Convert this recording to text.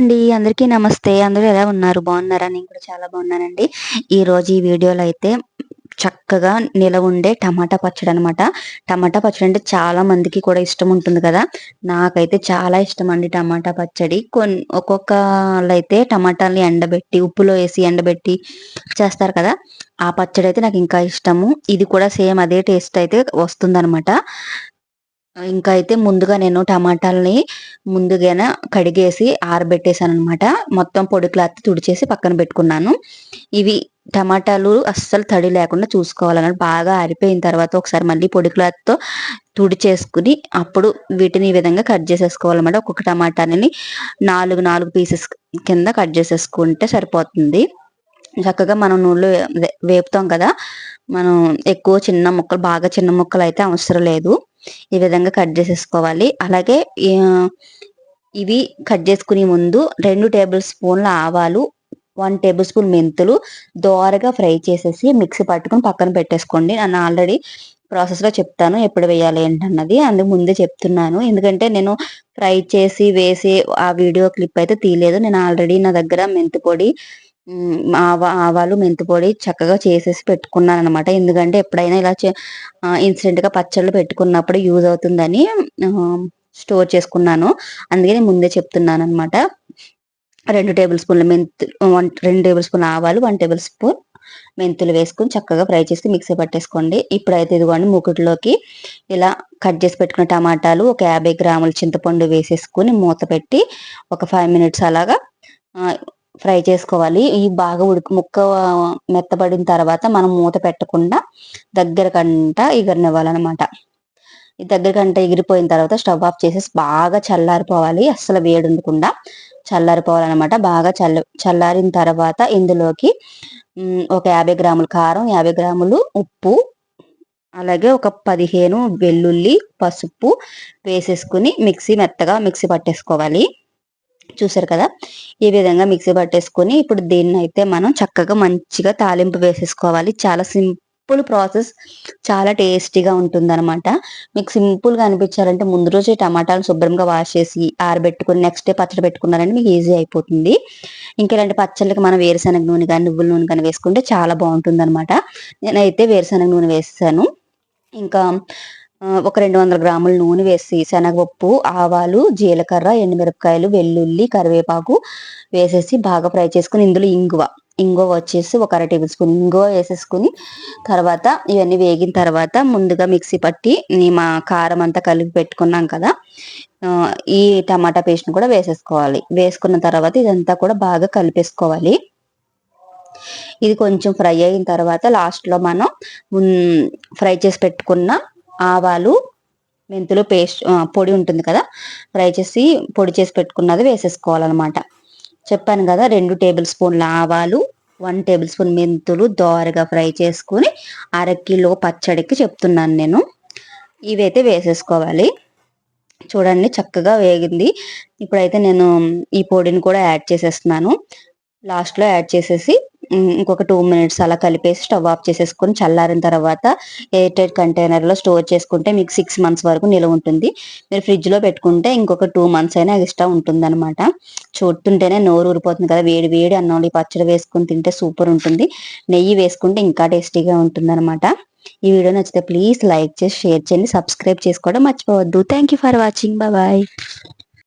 అండి. అందరికీ నమస్తే. అందరూ ఎలా ఉన్నారు? బాగున్నారా? నేను కూడా చాలా బాగున్నానండి. ఈ రోజు ఈ వీడియోలో అయితే చక్కగా నిలవ ఉండే టమాటా పచ్చడి అనమాట టమాటా పచ్చడి అంటే చాలా మందికి కూడా ఇష్టం ఉంటుంది కదా. నాకైతే చాలా ఇష్టం అండి టమాటా పచ్చడి. కొన్ని ఒక్కొక్క అయితే టమాటాలని ఎండబెట్టి ఉప్పులో వేసి ఎండబెట్టి చేస్తారు కదా. ఆ పచ్చడి అయితే నాకు ఇంకా ఇష్టము. ఇది కూడా సేమ్ అదే టేస్ట్ అయితే వస్తుంది ఇంకా అయితే ముందుగా నేను టమాటాలని ముందుగానే కడిగేసి ఆరబెట్టేసాను అనమాట మొత్తం పొడి క్లాత్ తుడిచేసి పక్కన పెట్టుకున్నాను. ఇవి టమాటాలు అస్సలు తడి లేకుండా చూసుకోవాలన్నమాట. బాగా ఆరిపోయిన తర్వాత ఒకసారి మళ్ళీ పొడి క్లాత్తో తుడి చేసుకుని అప్పుడు వీటిని ఈ విధంగా కట్ చేసేసుకోవాలన్నమాట. ఒక్కొక్క టమాటాని నాలుగు నాలుగు పీసెస్ కింద కట్ చేసేసుకుంటే సరిపోతుంది. చక్కగా మనం నూనెలో వేపుతాం కదా. మనం ఎక్కువ చిన్న ముక్కలు బాగా చిన్న ముక్కలు అయితే అవసరం లేదు. ఈ విధంగా కట్ చేసేసుకోవాలి. అలాగే ఇవి కట్ చేసుకునే ముందు రెండు టేబుల్ స్పూన్ల ఆవాలు వన్ టేబుల్ స్పూన్ మెంతులు దోరగా ఫ్రై చేసేసి మిక్సీ పట్టుకుని పక్కన పెట్టేసుకోండి. నన్ను ఆల్రెడీ ప్రాసెస్లో చెప్తాను ఎప్పుడు వేయాలి ఏంటన్నది. అందుకు ముందే చెప్తున్నాను. ఎందుకంటే నేను ఫ్రై చేసి వేసి ఆ వీడియో క్లిప్ అయితే తీయలేదు. నేను ఆల్రెడీ నా దగ్గర మెంతి పొడి ఆవాలు మెంతి పొడి చక్కగా చేసేసి పెట్టుకున్నాను అనమాట ఎందుకంటే ఎప్పుడైనా ఇలా ఇన్సిడెంట్గా పచ్చళ్ళు పెట్టుకున్నప్పుడు యూజ్ అవుతుందని స్టోర్ చేసుకున్నాను. అందుకే ముందే చెప్తున్నాను అనమాట రెండు టేబుల్ స్పూన్ల మెంతు వన్ రెండు టేబుల్ స్పూన్ ఆవాలు వన్ టేబుల్ స్పూన్ మెంతులు వేసుకుని చక్కగా ఫ్రై చేసి మిక్సీ పట్టేసుకోండి. ఇప్పుడైతే ఇదిగోండి మూకుటిలోకి ఇలా కట్ చేసి పెట్టుకున్న టమాటాలు ఒక యాభై గ్రాముల చింతపండు వేసేసుకుని మూత పెట్టి ఒక ఫైవ్ మినిట్స్ అలాగా ఫ్రై చేసుకోవాలి. ఈ బాగా ఉడికి ముక్క మెత్తబడిన తర్వాత మనం మూత పెట్టకుండా దగ్గర కంట ఎగరనివ్వాలన్నమాట. ఈ దగ్గర కంట ఎగిరిపోయిన తర్వాత స్టవ్ ఆఫ్ చేసేసి బాగా చల్లారిపోవాలి. అస్సలు వేడి ఉండకుండా చల్లారిపోవాలన్నమాట. బాగా చల్ల చల్లారిన తర్వాత ఇందులోకి ఒక యాభై గ్రాముల కారం యాభై గ్రాములు ఉప్పు అలాగే ఒక పదిహేను వెల్లుల్లి పసుపు వేసేసుకుని మిక్సీ మెత్తగా మిక్సీ పట్టేసుకోవాలి. చూసారు కదా? ఈ విధంగా మిక్సీ పట్టేసుకొని ఇప్పుడు దీన్ని అయితే మనం చక్కగా మంచిగా తాలింపు వేసేసుకోవాలి. చాలా సింపుల్ ప్రాసెస్. చాలా టేస్టీగా ఉంటుంది అనమాట మీకు సింపుల్గా అనిపించాలంటే ముందు రోజే టమాటాలు శుభ్రంగా వాష్ చేసి ఆరబెట్టుకుని నెక్స్ట్ డే పచ్చడి పెట్టుకున్నారంటే మీకు ఈజీ అయిపోతుంది. ఇంకా ఇలాంటి పచ్చళ్ళకి మనం వేరుశనగ నూనె కానీ నువ్వుల నూనె కానీ వేసుకుంటే చాలా బాగుంటుంది అనమాట నేనైతే వేరుశనగ నూనె వేసాను. ఇంకా ఒక రెండు వందల గ్రాముల నూనె వేసి శనగపప్పు ఆవాలు జీలకర్ర ఎండుమిరపకాయలు వెల్లుల్లి కరివేపాకు వేసేసి బాగా ఫ్రై చేసుకుని ఇందులో ఇంగువ. ఇంగువ వచ్చేసి ఒక అర టేబుల్ స్పూన్ ఇంగువ వేసేసుకుని తర్వాత ఇవన్నీ వేగిన తర్వాత ముందుగా మిక్సీ పట్టి మా కారం అంతా కలిపి పెట్టుకున్నాం కదా ఈ టమాటా పేస్ట్ని కూడా వేసేసుకోవాలి. వేసుకున్న తర్వాత ఇదంతా కూడా బాగా కలిపేసుకోవాలి. ఇది కొంచెం ఫ్రై అయిన తర్వాత లాస్ట్లో మనం ఫ్రై చేసి పెట్టుకున్న ఆవాలు మెంతులు పేస్ట్ పొడి ఉంటుంది కదా ఫ్రై చేసి పొడి చేసి పెట్టుకున్నది వేసేసుకోవాలన్నమాట. చెప్పాను కదా రెండు టేబుల్ స్పూన్ల ఆవాలు వన్ టేబుల్ స్పూన్ మెంతులు దోరగా ఫ్రై చేసుకుని అరకిలో పచ్చడికి చెప్తున్నాను నేను. ఇవైతే వేసేసుకోవాలి. చూడండి చక్కగా వేగింది. ఇప్పుడైతే నేను ఈ పొడిని కూడా యాడ్ చేసేస్తున్నాను. లాస్ట్లో యాడ్ చేసేసి ఇంకొక టూ మినిట్స్ అలా కలిపేసి స్టవ్ ఆఫ్ చేసేసుకొని చల్లారిన తర్వాత ఎయిర్ టైట్ కంటైనర్లో స్టోర్ చేసుకుంటే మీకు సిక్స్ మంత్స్ వరకు నిలవ ఉంటుంది. మీరు ఫ్రిడ్జ్లో పెట్టుకుంటే ఇంకొక టూ మంత్స్ అయినా ఎక్స్ట్రా ఉంటుంది అనమాట చూస్తుంటేనే నోరు ఊరిపోతుంది కదా వేడి వేడి అన్నం పచ్చడి వేసుకుని తింటే సూపర్ ఉంటుంది. నెయ్యి వేసుకుంటే ఇంకా టేస్టీగా ఉంటుంది అనమాట ఈ వీడియో నచ్చితే ప్లీజ్ లైక్ చేసి షేర్ చేయండి సబ్స్క్రైబ్ చేసుకోవడం మర్చిపోవద్దు. Thank for watching bye